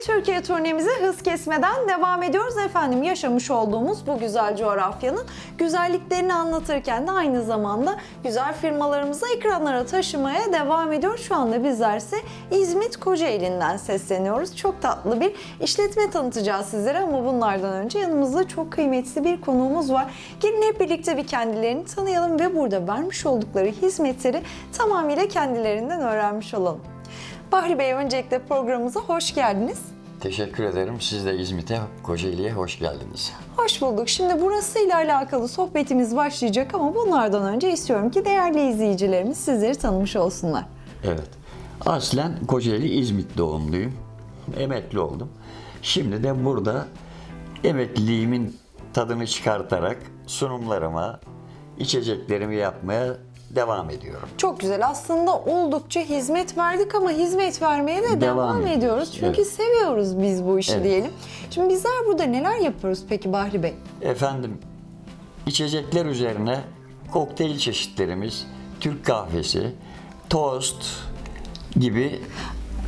Türkiye turnemize hız kesmeden devam ediyoruz efendim. Yaşamış olduğumuz bu güzel coğrafyanın güzelliklerini anlatırken de aynı zamanda güzel firmalarımızı ekranlara taşımaya devam ediyor. Şu anda bizler ise İzmit Kocaeli'nden sesleniyoruz. Çok tatlı bir işletme tanıtacağız sizlere ama bunlardan önce yanımızda çok kıymetli bir konuğumuz var. Gelin hep birlikte bir kendilerini tanıyalım ve burada vermiş oldukları hizmetleri tamamıyla kendilerinden öğrenmiş olalım. Bahri Bey öncelikle programımıza hoş geldiniz. Teşekkür ederim. Siz de İzmit'e, Kocaeli'ye hoş geldiniz. Hoş bulduk. Şimdi burasıyla alakalı sohbetimiz başlayacak ama bunlardan önce istiyorum ki değerli izleyicilerimiz sizleri tanımış olsunlar. Evet. Aslen Kocaeli İzmit doğumluyum. Emekli oldum. Şimdi de burada emekliliğimin tadını çıkartarak sunumlarıma, içeceklerimi yapmaya devam ediyorum. Çok güzel. Aslında oldukça hizmet verdik ama hizmet vermeye de devam, Devam ediyoruz. ediyoruz. Çünkü Evet. seviyoruz biz bu işi Evet. diyelim. Şimdi bizler burada neler yapıyoruz peki Bahri Bey? Efendim, içecekler üzerine kokteyl çeşitlerimiz, Türk kahvesi, tost gibi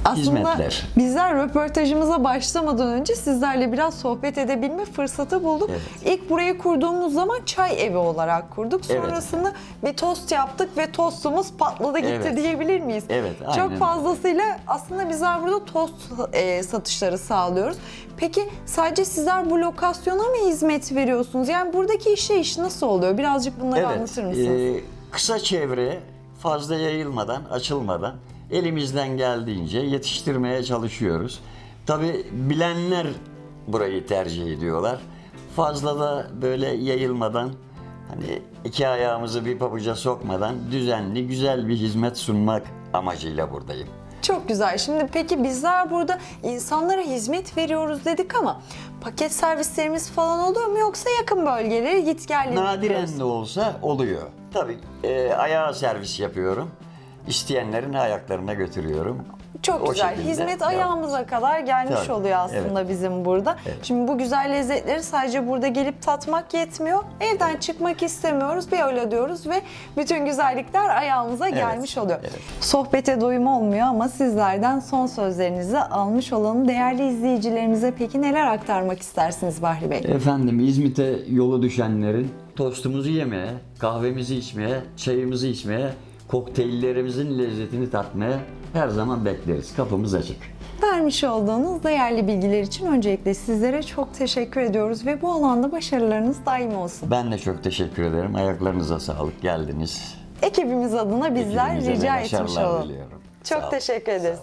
Aslında hizmetler. bizler röportajımıza başlamadan önce sizlerle biraz sohbet edebilme fırsatı bulduk. Evet. İlk burayı kurduğumuz zaman çay evi olarak kurduk. Evet. Sonrasında bir tost yaptık ve tostumuz patladı gitti Evet. diyebilir miyiz? Evet, Çok aynen. fazlasıyla aslında bizler burada tost e, satışları sağlıyoruz. Peki sadece sizler bu lokasyona mı hizmet veriyorsunuz? Yani buradaki işleyiş nasıl oluyor? Birazcık bunları anlatır mısınız? e, kısa çevre fazla yayılmadan, açılmadan elimizden geldiğince yetiştirmeye çalışıyoruz. Tabi bilenler burayı tercih ediyorlar. Fazla da böyle yayılmadan hani iki ayağımızı bir pabuca sokmadan düzenli güzel bir hizmet sunmak amacıyla buradayım. Çok güzel. Şimdi peki bizler burada insanlara hizmet veriyoruz dedik ama paket servislerimiz falan oluyor mu yoksa yakın bölgelere git gel? Nadiren de olsa oluyor. Tabii e, ayağa servis yapıyorum. İsteyenlerin ayaklarına götürüyorum. Çok O güzel. şekilde Hizmet devam. ayağımıza kadar gelmiş Tabii, oluyor aslında bizim burada. Şimdi bu güzel lezzetleri sadece burada gelip tatmak yetmiyor. Evden çıkmak istemiyoruz. Bir öyle diyoruz ve bütün güzellikler ayağımıza gelmiş oluyor. evet. Sohbete doyum olmuyor ama sizlerden son sözlerinizi almış olalım. Değerli izleyicilerimize peki neler aktarmak istersiniz Bahri Bey? Efendim İzmit'e yolu düşenlerin tostumuzu yemeye, kahvemizi içmeye, çayımızı içmeye, kokteyllerimizin lezzetini tatmaya her zaman bekleriz. Kapımız açık. Vermiş olduğunuz değerli bilgiler için öncelikle sizlere çok teşekkür ediyoruz ve bu alanda başarılarınız daim olsun. Ben de çok teşekkür ederim. Ayaklarınıza sağlık. Geldiniz. Ekibimiz adına bizler Ekibimize de rica etmiş başarılar olalım. diliyorum. Sağ Çok olun. teşekkür ederiz.